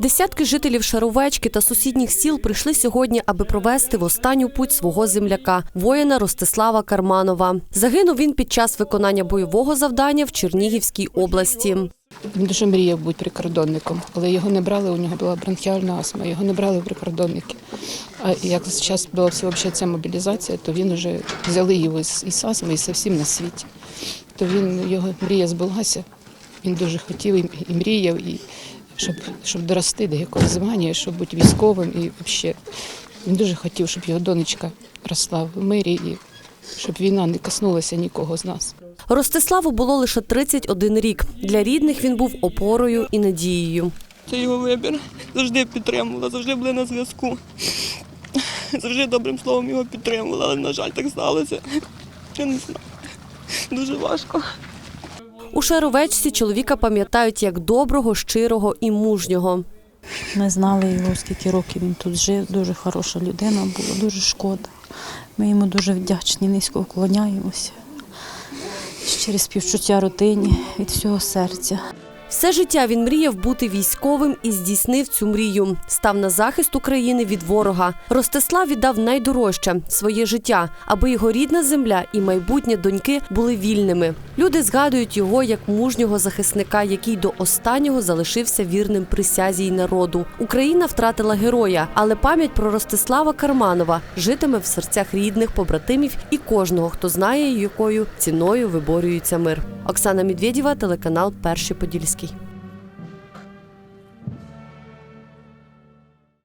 Десятки жителів Шаровечки та сусідніх сіл прийшли сьогодні, аби провести в останню путь свого земляка, воїна Ростислава Карманова. Загинув він під час виконання бойового завдання в Чернігівській області. Він дуже мріяв бути прикордонником, але його не брали, у нього була бронхіальна астма, його не брали в прикордонники. А як зараз була всеобща ця мобілізація, то він вже взяли його із, астми і зовсім на світі. То він, його мрія збулася. Він дуже хотів і мріяв, і щоб, щоб дорости до якогось звання, щоб бути військовим. І взагалі він дуже хотів, щоб його донечка росла в мирі і щоб війна не коснулася нікого з нас. Ростиславу було лише 31 рік. Для рідних він був опорою і надією. Це його вибір. Завжди підтримувала, завжди були на зв'язку. Завжди добрим словом його підтримувала, але, на жаль, так сталося. Я не знаю. Дуже важко. У Шаровечці чоловіка пам'ятають як доброго, щирого і мужнього. Ми знали його, скільки років він тут жив. Дуже хороша людина була, дуже шкода. Ми йому дуже вдячні, низько вклоняємося. Через співчуття родині від всього серця. Все життя він мріяв бути військовим і здійснив цю мрію. Став на захист України від ворога. Ростислав віддав найдорожче своє життя, аби його рідна земля і майбутнє доньки були вільними. Люди згадують його як мужнього захисника, який до останнього залишився вірним присязі й народу. Україна втратила героя, але пам'ять про Ростислава Карманова житиме в серцях рідних, побратимів і кожного, хто знає, якою ціною виборюється мир. Оксана Медведєва, телеканал Перший Подільський.